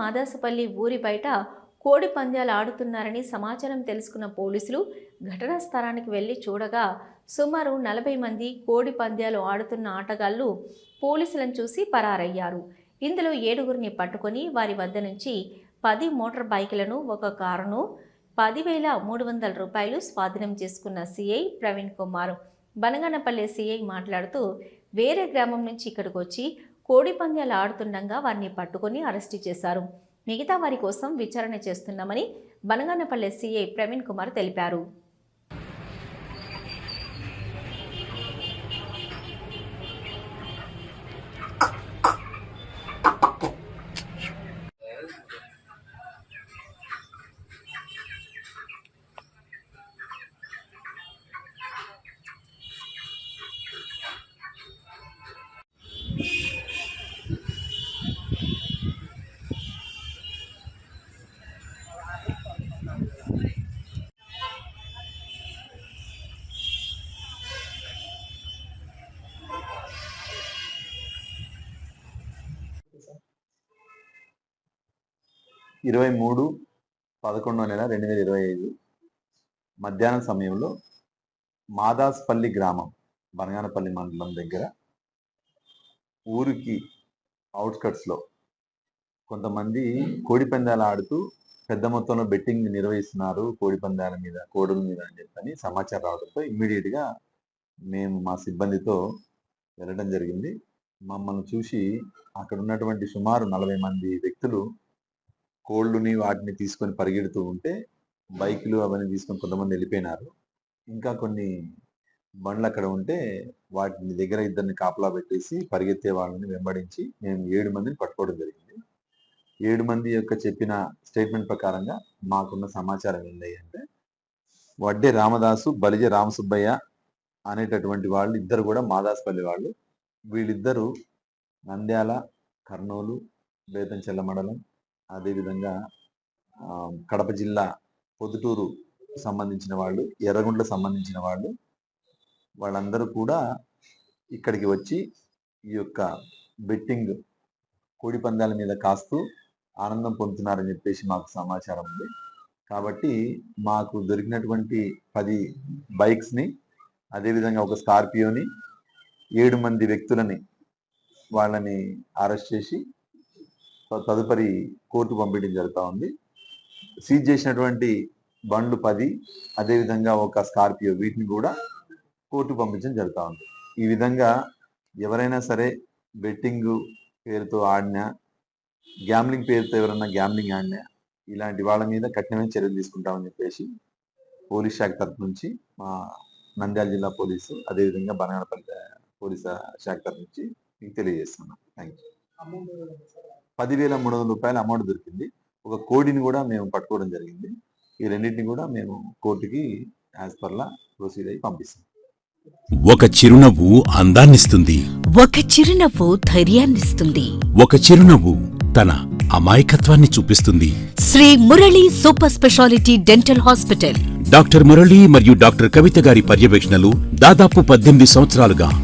మాదాసపల్లి ఊరి బయట కోడి పందాలు ఆడుతున్నారని సమాచారం తెలుసుకున్న పోలీసులు ఘటనా స్థలానికి వెళ్ళి చూడగా సుమారు నలభై మంది కోడి పందాలు ఆడుతున్న ఆటగాళ్ళు పోలీసులను చూసి పరారయ్యారు. ఇందులో ఏడుగురిని పట్టుకొని వారి వద్ద నుంచి పది మోటార్ బైకులను ఒక కారును పదివేల మూడు వందల రూపాయలు స్వాధీనం చేసుకున్న సిఐ ప్రవీణ్ కుమార్. బనగానపల్లె సిఐ మాట్లాడుతూ వేరే గ్రామం నుంచి ఇక్కడికి వచ్చి కోడి పందాలు ఆడుతుండగా వారిని పట్టుకొని అరెస్టు చేశారు. మిగతా వారి కోసం విచారణ చేస్తున్నామని బనగానపల్లె సీఐ ప్రవీణ్ కుమార్ తెలిపారు. ఇరవై మూడు పదకొండో నెల రెండు వేల ఇరవై ఐదు మధ్యాహ్నం సమయంలో మాదాస్పల్లి గ్రామం బనగానపల్లి మండలం దగ్గర ఊరికి అవుట్స్కట్స్లో కొంతమంది కోడి పందాలు ఆడుతూ పెద్ద మొత్తంలో బెట్టింగ్ నిర్వహిస్తున్నారు. కోడి పందాల మీద కోడుల మీద అని చెప్పని సమాచారం రావడంతో ఇమ్మీడియట్గా మేము మా సిబ్బందితో వెళ్ళడం జరిగింది. మమ్మల్ని చూసి అక్కడ ఉన్నటువంటి సుమారు నలభై మంది వ్యక్తులు కోళ్ళుని వాటిని తీసుకొని పరిగెడుతూ ఉంటే బైకులు అవన్నీ తీసుకొని కొంతమంది వెళ్ళిపోయినారు. ఇంకా కొన్ని బండ్లు అక్కడ ఉంటే వాటిని దగ్గర ఇద్దరిని కాపలా పెట్టేసి పరిగెత్తే వాళ్ళని వెంబడించి మేము ఏడు మందిని పట్టుకోవడం జరిగింది. ఏడు మంది యొక్క చెప్పిన స్టేట్మెంట్ ప్రకారంగా మాకున్న సమాచారం ఏంటి అంటే వడ్డే రామదాసు బలిజ రామసుబ్బయ్య అనేటటువంటి వాళ్ళు ఇద్దరు కూడా మాదాస్పల్లి వాళ్ళు. వీళ్ళిద్దరూ నంద్యాల కర్నూలు బేతంచెల్ల మండలం అదేవిధంగా కడప జిల్లా పొద్దుటూరు సంబంధించిన వాళ్ళు ఎర్రగుండ్ల సంబంధించిన వాళ్ళు వాళ్ళందరూ కూడా ఇక్కడికి వచ్చి ఈ యొక్క బెట్టింగ్ కోడి పందాల మీద కాస్తూ ఆనందం పొందుతున్నారని చెప్పేసి మాకు సమాచారం ఉంది. కాబట్టి మాకు దొరికినటువంటి పది బైక్స్ని అదేవిధంగా ఒక స్కార్పియోని ఏడు మంది వ్యక్తులని వాళ్ళని అరెస్ట్ చేసి తదుపరి కోర్టు పంపించడం జరుగుతూ ఉంది. సీజ్ చేసినటువంటి బండ్లు పది అదేవిధంగా ఒక స్కార్పియో వీటిని కూడా కోర్టు పంపించడం జరుగుతూ ఉంది. ఈ విధంగా ఎవరైనా సరే బెట్టింగ్ పేరుతో ఆడినా గ్యామ్లింగ్ పేరుతో ఎవరైనా గ్యామ్లింగ్ ఆడినా ఇలాంటి వాళ్ళ మీద కఠినమైన చర్యలు తీసుకుంటామని చెప్పేసి పోలీస్ శాఖ తరఫు నుంచి మా నంద్యాల జిల్లా పోలీసు అదేవిధంగా బనగానపల్లి పోలీస్ శాఖ తరఫు నుంచి మీకు తెలియజేస్తున్నాం. థ్యాంక్ యూ పదివేల మూడు వందల రూపాయల అమౌంట్ దొరికింది. ఒక కోడిని కూడా మేము పట్టుకోవడం జరిగింది. ఈ రెండింటిని కూడా మేము కోర్టుకి యాజ్ పర్లా ప్రొసీడ్ అయ్యి పంపిస్తాం. ఒక చిరునవ్వు అందాన్నిస్తుంది. ఒక చిరునవ్వు ధైర్యాన్నిస్తుంది. ఒక చిరునవ్వు తన అమాయకత్వాన్ని చూపిస్తుంది. Shri Murali super speciality dental hospital. Doctor Murali మరియు డాక్టర్ కవిత గారి పర్యవేక్షణలు దాదాపు పద్దెనిమిది సంవత్సరాలుగా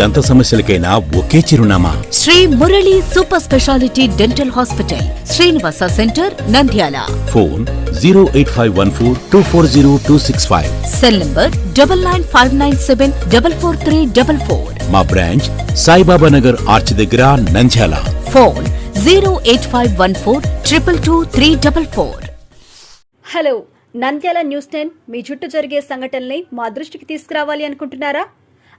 దంత సమస్యలకైనా ఒకే చిరునామా. Shri Murali super speciality dental hospital Srinivasa centre Nandyal. Phone zero eight five one four two four zero two six five. Cell number double nine five nine seven double four three double four. మా branch Saibaba Nagar arch దగ్గర Nandyal. Phone zero eight five one four triple two three double four. Hello Nandyal news ten మీ చుట్టూ జరిగే సంఘటనల్ని మా దృష్టికి తీసుకురావాలి అనుకుంటున్నారా?